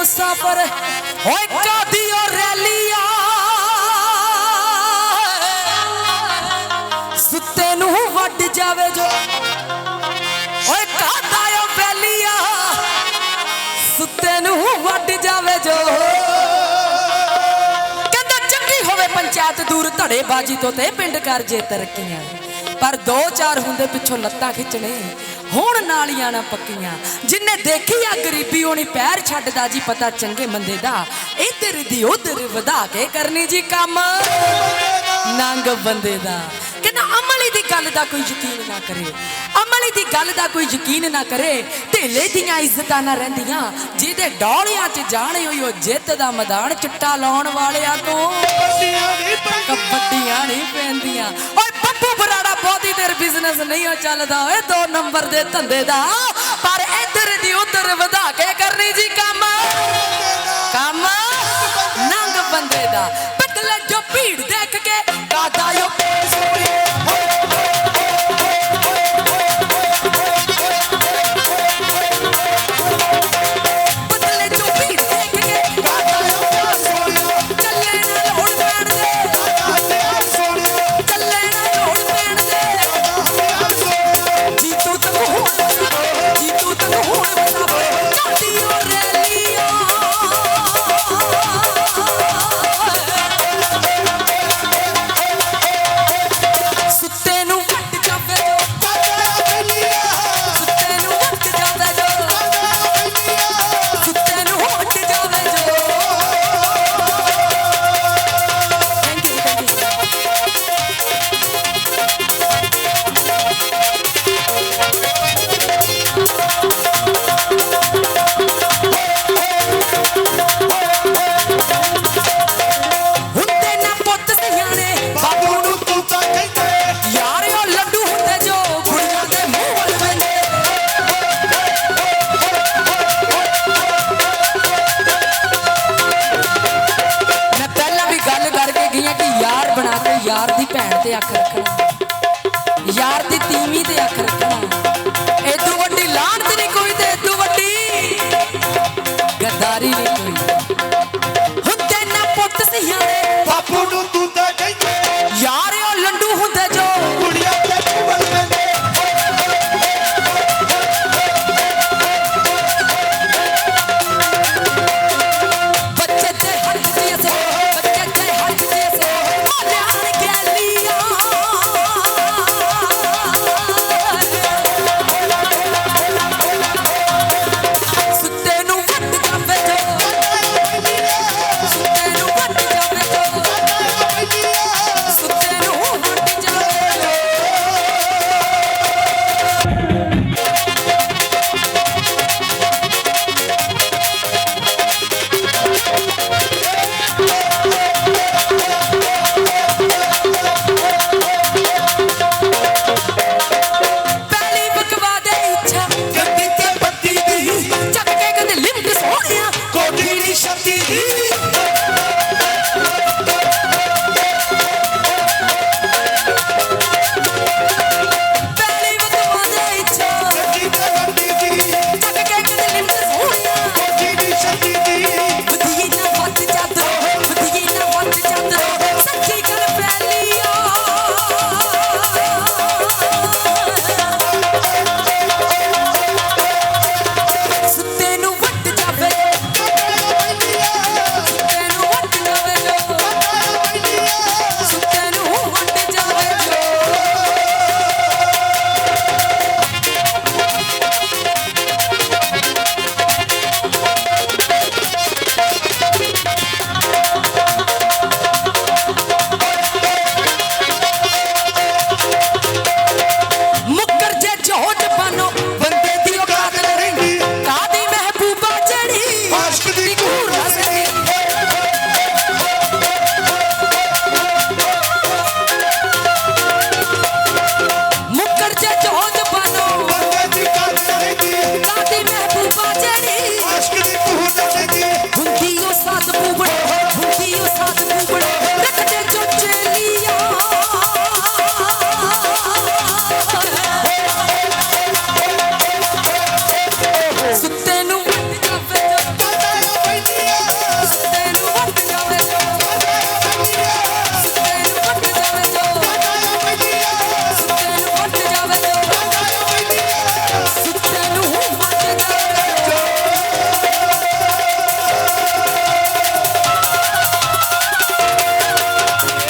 ਮੁਸਾਫਰ ਓਏ ਕਾਦੀ ਓ ਰੈਲੀਆ? ਸੁੱਤੇ ਨੂੰ ਵੱਡ ਜਾਵੇ ਜੋ। ਓਏ ਕਾਦਾ ਓ ਵੈਲੀਆ ਸੁੱਤੇ ਨੂੰ ਵੱਢ ਜਾਵੇ ਜੋ। ਕਹਿੰਦਾ ਚੰਗੀ ਹੋਵੇ ਪੰਚਾਇਤ ਦੂਰ ਧੜੇ ਬਾਜੀ ਤੋਂ ਤੇ ਪਿੰਡ ਕਰ ਜੇ ਤਰੱਕੀਆਂ। ਪਰ ਦੋ ਚਾਰ ਹੁੰਦੇ ਪਿੱਛੋਂ ਲੱਤਾਂ ਖਿੱਚਣੇ। ਹੁਣ ਨਾਲੀਆਂ ਨਾ ਪੱਕੀਆਂ। ਜਿੰਨੇ ਦੇਖੀ ਆ ਗਰੀਬੀ ਹੋਣੀ ਪੈਰ ਛੱਡਦਾ ਜੀ ਪਤਾ ਚੰਗੇ ਮੰਦੇ ਦਾ। ਇੱਧਰ ਦੀ ਉੱਧਰ ਵਧਾ ਕੇ ਕਰਨੀ ਜੀ ਕੰਮ। ਨੰਗ ਬੰਦੇ ਦਾ। ਕਹਿੰਦਾ ਅਮਲੀ ਦੀ ਗੱਲ ਦਾ ਕੋਈ ਯਕੀਨ ਨਾ ਕਰੇ। ਅਮਲੀ ਦੀ ਗੱਲ ਦਾ ਕੋਈ ਯਕੀਨ ਨਾ ਕਰੇ। ਢੇਲੇ ਦੀਆਂ ਇੱਜ਼ਤਾਂ ਨਾ ਰਹਿੰਦੀਆਂ। ਜਿਹਦੇ ਡੌਲਿਆਂ 'ਚ ਜਾਣੇ ਹੋਈ ਉਹ ਜਿੱਤ ਦਾ ਮੈਦਾਨ ਚਿੱਟਾ ਲਾਉਣ ਵਾਲਿਆਂ ਤੋਂ। ਕਬੱਡੀਆਂ ਨਹੀਂ ਪੈਂਦੀਆਂ। ਬਿਜ਼ਨਸ ਨਹੀਂ ਹੋ ਚੱਲਦਾ ਓਏ, ਦੋ ਨੰਬਰ ਦੇ ਧੰਦੇ ਦਾ। ਪਰ ਇੱਧਰ ਦੀ ਉੱਧਰ ਵਧਾ ਕੇ ਕਰਨੀ ਜੀ ਕੰਮ। ਬਣਾ ਕੇ ਯਾਰ ਦੀ ਭੈਣ ਤੇ ਅੱਖ ਰੱਖਣਾ। ਯਾਰ ਦੀ ਤੀਵੀਂ ਤੇ ਅੱਖ ਰੱਖਣਾ। ਏਦੂ ਵੱਡੀ ਲਾਹਨਤ ਨਹੀਂ ਕੋਈ ਤੇ ਏਦੂ ਵੱਡੀ ਗੱਦਾਰੀ ਨਹੀਂ figuras.